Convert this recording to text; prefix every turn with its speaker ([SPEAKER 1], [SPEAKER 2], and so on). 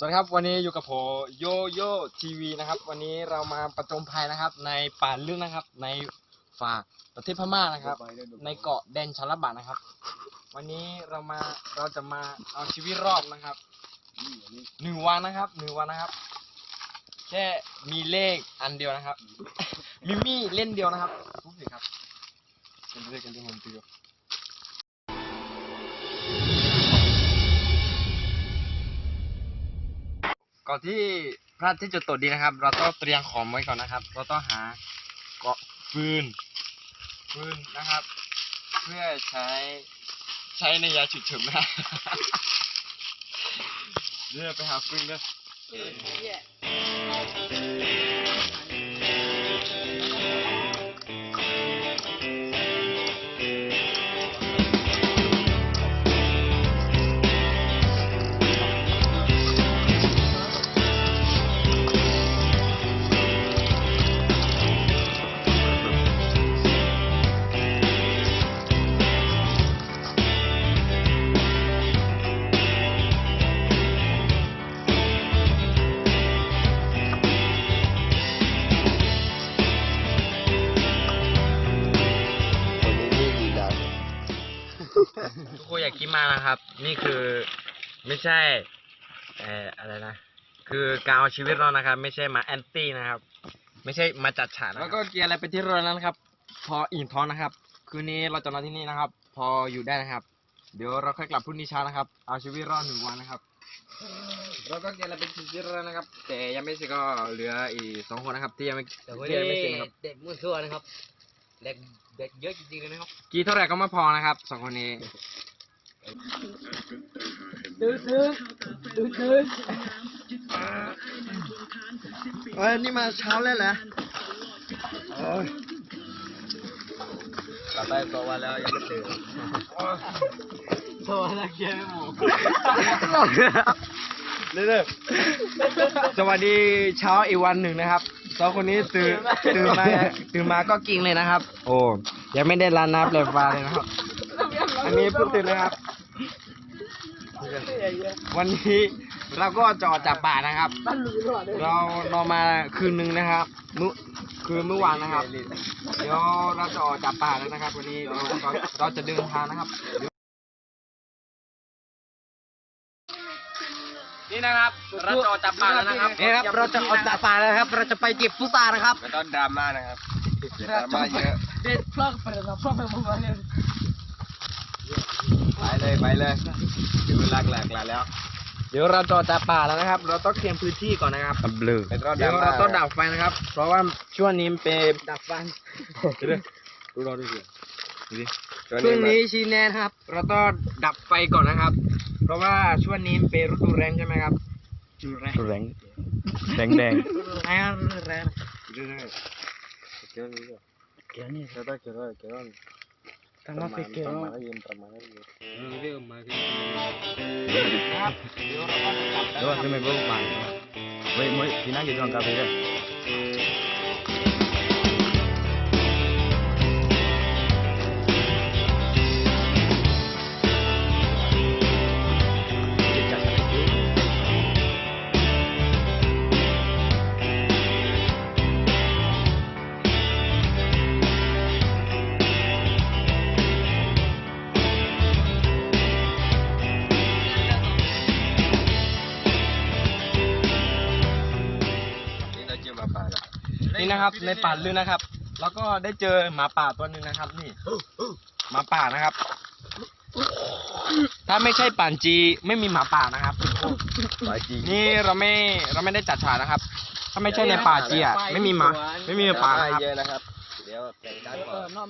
[SPEAKER 1] สวัสดีครับวันนี้อยู่กับผมโยโย่ทีวีนะครับ วันนี้เรามาประจมภัยนะครับ ในป่าลึกนะครับ ในฝ่ากประเทศพม่านะครับ ในเกาะแดนชาลบะนะครับ วันนี้เรามาเราจะมาเอาชีวิตรอดนะครับหนึ่งวันนะครับหนึ่งวันนะครับ แค่มีเลขอันเดียวนะครับมีมีดเล่นเดียวนะครับทุกสิครับกันเลยกันที่ผมตี ก่อนที่พระอาทิตย์จะตกดินนะครับ เราต้องเตรียมของไว้ก่อนนะครับ เราต้องหาเกาะฟืนฟืนนะครับ เพื่อใช้ใช้ในยาฉุดเฉินนะเดี๋ยวไปหาฟืนเลยทุ คนอย่าคิดมากนะครับ นี่คือไม่ใช่เอ่ออะไรนะ คือการเอาชีวิตรอดนะครับ ไม่ใช่มาแอนตี้นะครับ ไม่ใช่มาจัดฉากแล้วก็เกียร์อะไรไปที่เรือแล้วนะครับ พออิ่มท้องนะครับ คืนนี้เราจะนอนที่นี่นะครับ พออยู่ได้นะครับ เดี๋ยวเราค่อยกลับพรุ่งนี้เช้านะครับ เอาชีวิตรอดหนึ่งวันนะครับเราก็เกียร์อะไรไปที่เรือนะครับ แต่ยังไม่เสร็จก็เหลืออีกสองคนนะครับ ที่ยังไม่
[SPEAKER 2] แต่วัน
[SPEAKER 1] ที่
[SPEAKER 2] นี้
[SPEAKER 1] ยังไม่เสร็จนะครับ
[SPEAKER 2] เด็กมั่วซั่วนะครับเด็กเด็กเยอะจริงๆเลยนะครับ
[SPEAKER 1] กี่เท่าไหร่ก็ไม่พอนะครับสองคนนี้
[SPEAKER 2] ดื้อดื้อดื้อดื้อ
[SPEAKER 1] เอ้ยนี่มาเช้าแล้วเหรอโอ้ยกลับไปตัววันแล้วยังไม่ตื่น
[SPEAKER 2] โชว์อะไรเกียร์ไม่หมู
[SPEAKER 1] เรื่อยๆสวัสดีเช้าอีกวันหนึ่งนะครับสองคนนี้ตื่นตื่นมาตื่นมาก็กินเลยนะครับ โอ้ยังไม่ได้ร้านน้ำเลยฟ้าเลยนะครับ อันนี้เพิ่งตื่นเลยครับ วันนี้เราก็จอดจับป่านะครับ เรานอนมาคืนนึงนะครับมื้อคืนเมื่อวานนะครับ เดี๋ยวเราจะออกจับป่าแล้วนะครับ วันนี้เราเราเราจะเดินทางนะครับเดี๋ยวนี่นะครับเราจะออกจับป่าแล้วนะครับ
[SPEAKER 2] นี่ครับ เราจะออกจากป่าแล้วครับ เราจะไปเก็บพุทรานะครับ
[SPEAKER 1] ไม่ต้องดราม่านะครับดราม่าเยอะ
[SPEAKER 2] เด็ดพลอกไปแล้วพลอกไปหมดเลย
[SPEAKER 1] ไปเลยไปเลยถึงเวลาหลักๆแล้ว เดี๋ยวเราจะออกจับป่าแล้วนะครับ เราต้องเคลียร์พื้นที่ก่อนนะครับเบลอเดี๋ยวเราต้องดับไฟนะครับ เพราะว่าช่วงนี้มันเป็น
[SPEAKER 2] ดับฟัน
[SPEAKER 1] เดี๋ยวดูรอดูสิดูดิ
[SPEAKER 2] ช่วงนี้ชีแนนครับ
[SPEAKER 1] เราต้องดับไฟก่อนนะครับ เพราะว่าช่วงนี้มันเป็นฤดูแรงใช่ไหมครับ
[SPEAKER 2] ดูแรง
[SPEAKER 1] แรงแดงแดง
[SPEAKER 2] แรงแรง
[SPEAKER 1] เรื่อยๆเกี่ยวนี้ก็
[SPEAKER 2] เกียร์นี่
[SPEAKER 1] เราต้องเกี่ยวด้วยเกี่ยว ด้วย
[SPEAKER 2] ตั้งมาไปเกี
[SPEAKER 1] นี่นะครับ ในป่าลึกนะครับ แล้วก็ได้เจอหมาป่าตัวหนึ่งนะครับ นี่หมาป่านะครับ ถ้าไม่ใช่ป่านจีไม่มีหมาป่านะครับ
[SPEAKER 3] Phải chi.
[SPEAKER 1] นี่เราไม่เราไม่ได้จัดฉากนะครับ ถ้าไม่ใช่ในป่าจีอะไม่มีหมา ไม่มีหมาป่านะครับ
[SPEAKER 3] เยอะนะครับ เดี๋ยวแต่งด้านก่อน
[SPEAKER 2] นอก